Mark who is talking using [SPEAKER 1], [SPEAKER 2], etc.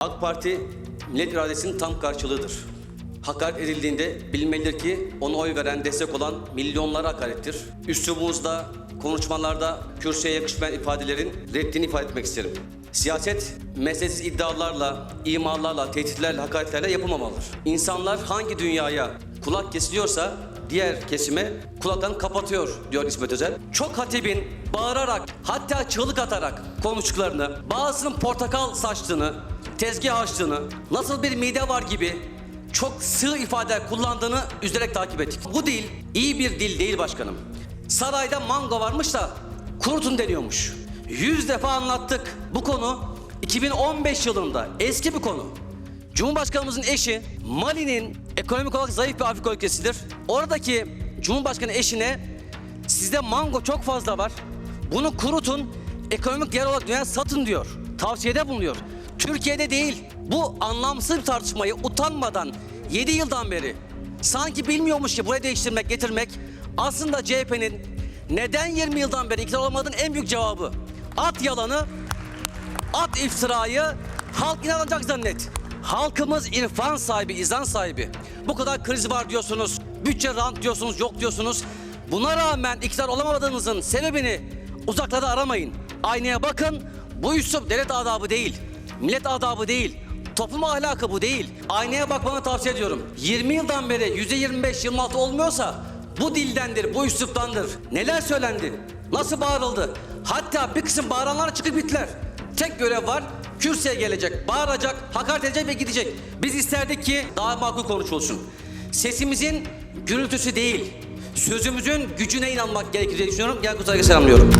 [SPEAKER 1] AK Parti millet iradesinin tam karşılığıdır. Hakaret edildiğinde bilinmelidir ki ona oy veren, destek olan milyonlara hakarettir. Üslubumuzda, konuşmalarda kürsüye yakışmayan ifadelerin reddini ifade etmek isterim. Siyaset mesnetsiz iddialarla, imalarla, tehditlerle, hakaretlerle yapılmamalıdır. İnsanlar hangi dünyaya kulak kesiliyorsa diğer kesime kulaklarını kapatıyor diyor İsmet Özel. Çok hatibin bağırarak hatta çığlık atarak konuştuklarını, bazısının portakal saçtığını, tezgah açtığını, nasıl bir mide var gibi çok sığ ifade kullandığını üzülerek takip ettik. Bu dil iyi bir dil değil başkanım. Sarayda mango varmış da kurutun deniyormuş. Yüz defa anlattık. Bu konu 2015 yılında eski bir konu. Cumhurbaşkanımızın eşi Mali'nin ekonomik olarak zayıf bir Afrika ülkesidir. Oradaki Cumhurbaşkanı eşine sizde mango çok fazla var. Bunu kurutun, ekonomik yer olarak dünyaya satın diyor. Tavsiyede bulunuyor. Türkiye'de değil. Bu anlamsız bir tartışmayı utanmadan 7 yıldan beri sanki bilmiyormuş ki buraya değiştirmek, getirmek aslında CHP'nin neden 20 yıldan beri iktidar olamadığının en büyük cevabı. At yalanı, At iftirayı halk inanacak zannet. Halkımız irfan sahibi, izan sahibi. Bu kadar kriz var diyorsunuz, bütçe rant diyorsunuz, yok diyorsunuz. Buna rağmen iktidar olamadığınızın sebebini uzaklarda aramayın. Aynaya bakın, bu üslup devlet adabı değil, millet adabı değil, toplum ahlakı bu değil. Aynaya bakmanı tavsiye ediyorum. 20 yıldan beri %25-26 olmuyorsa bu dildendir, bu üsluptandır. Neler söylendi, nasıl bağırıldı? Hatta bir kısım bağıranlar çıkıp gittiler. Tek görev var. Kürsüye gelecek, bağıracak, hakaret edecek ve gidecek. Biz isterdik ki daha makul konuşulsun. Sesimizin gürültüsü değil, sözümüzün gücüne inanmak gerekir diye düşünüyorum. Gel Kutay'a selamlıyorum.